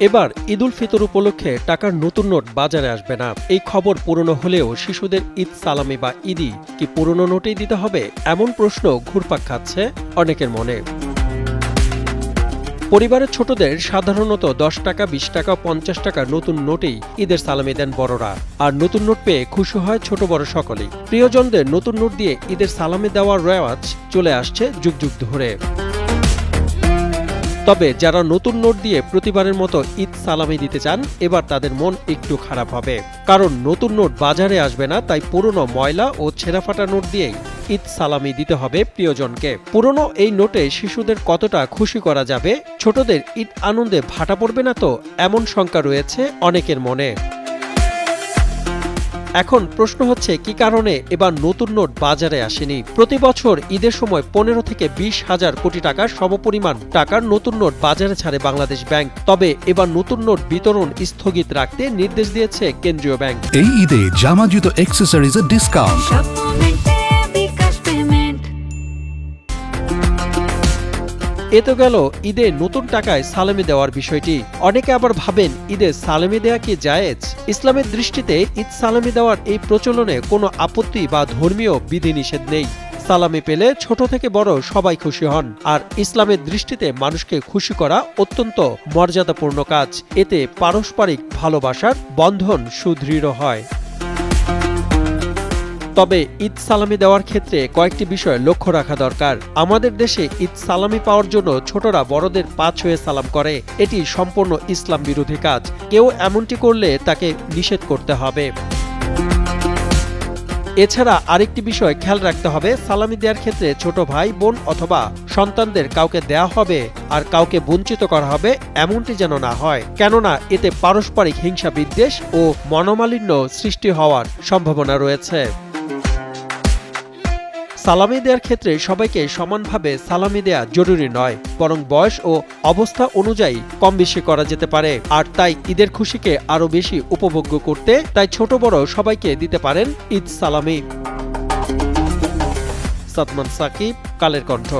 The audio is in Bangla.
এবার ঈদুল ফিতর উপলক্ষে টাকার নতুন নোট বাজারে আসবে না। এই খবর পুরনো হলেও শিশুদের ঈদ সালামি বা ঈদি কি পুরনো নোটেই দিতে হবে? এমন প্রশ্ন ঘুরপাক খাচ্ছে অনেকের মনে। পরিবারের ছোটদের সাধারণত দশ টাকা, বিশ টাকা, পঞ্চাশ টাকা নতুন নোটেই ঈদের সালামি দেন বড়রা। আর নতুন নোট পেয়ে খুশি হয় ছোট বড় সকলেই। প্রিয়জনদের নতুন নোট দিয়ে ঈদের সালামি দেওয়ার রেওয়াজ চলে আসছে যুগ যুগ ধরে। তবে যারা নতুন নোট দিয়ে প্রতিবারের মতো ঈদ সালামি দিতে চান, এবার তাদের মন একটু খারাপ হবে। কারণ নতুন নোট বাজারে আসবে না, তাই পুরনো ময়লা ও ছেঁড়াফাটা নোট দিয়েই ঈদ সালামি দিতে হবে প্রিয়জনকে। পুরনো এই নোটে শিশুদের কতটা খুশি করা যাবে, ছোটদের ঈদ আনন্দে ভাটা পড়বে না তো, এমন শঙ্কা রয়েছে অনেকের মনে। এখন প্রশ্ন হচ্ছে কি কারণে এবার নতুন নোট বাজারে আসেনি? প্রতি বছর ঈদের সময় পনেরো থেকে বিশ হাজার কোটি টাকার সমপরিমাণ টাকার নতুন নোট বাজারে ছাড়ে বাংলাদেশ ব্যাংক। তবে এবার নতুন নোট বিতরণ স্থগিত রাখতে নির্দেশ দিয়েছে কেন্দ্রীয় ব্যাংক। এই ঈদে জামা জুতো অ্যাক্সেসরিজের ডিসকাউন্ট এ তো গেল ঈদে নতুন টাকায় সালামি দেওয়ার বিষয়টি। অনেকে আবার ভাবেন ঈদে সালামি দেয়া কি জায়েজ? ইসলামের দৃষ্টিতে ঈদ সালামি দেওয়ার এই প্রচলনে কোনো আপত্তি বা ধর্মীয় বিধিনিষেধ নেই। সালামি পেলে ছোট থেকে বড় সবাই খুশি হন, আর ইসলামের দৃষ্টিতে মানুষকে খুশি করা অত্যন্ত মর্যাদাপূর্ণ কাজ। এতে পারস্পরিক ভালোবাসার বন্ধন সুদৃঢ় হয়। তবে ঈদ সালামি দেওয়ার ক্ষেত্রে কয়েকটি বিষয় লক্ষ্য রাখা দরকার। আমাদের দেশে ঈদ সালামি পাওয়ার জন্য ছোটরা বড়দের পা ছুঁয়ে সালাম করে। এটি সম্পূর্ণ ইসলাম বিরোধী কাজ। কেউ এমনটি করলে তাকে নিষেধ করতে হবে। এছাড়া আরেকটি বিষয় খেয়াল রাখতে হবে, সালামি দেওয়ার ক্ষেত্রে ছোট ভাই, বোন অথবা সন্তানদের কাউকে দেয়া হবে আর কাউকে বঞ্চিত করা হবে এমনটি যেন না হয়। কেননা এতে পারস্পরিক হিংসা বিদ্বেষ ও মনোমালিন্য সৃষ্টি হওয়ার সম্ভাবনা রয়েছে। সালামি দেওয়ার ক্ষেত্রে সবাইকে সমানভাবে সালামি দেয়া জরুরি নয়, বরং বয়স ও অবস্থা অনুযায়ী কম বেশি করা যেতে পারে। আর তাই ঈদের খুশিকে আরও বেশি উপভোগ্য করতে তাই ছোট বড় সবাইকে দিতে পারেন ঈদ সালামি। সাদমান সাকিব, কালের কণ্ঠ।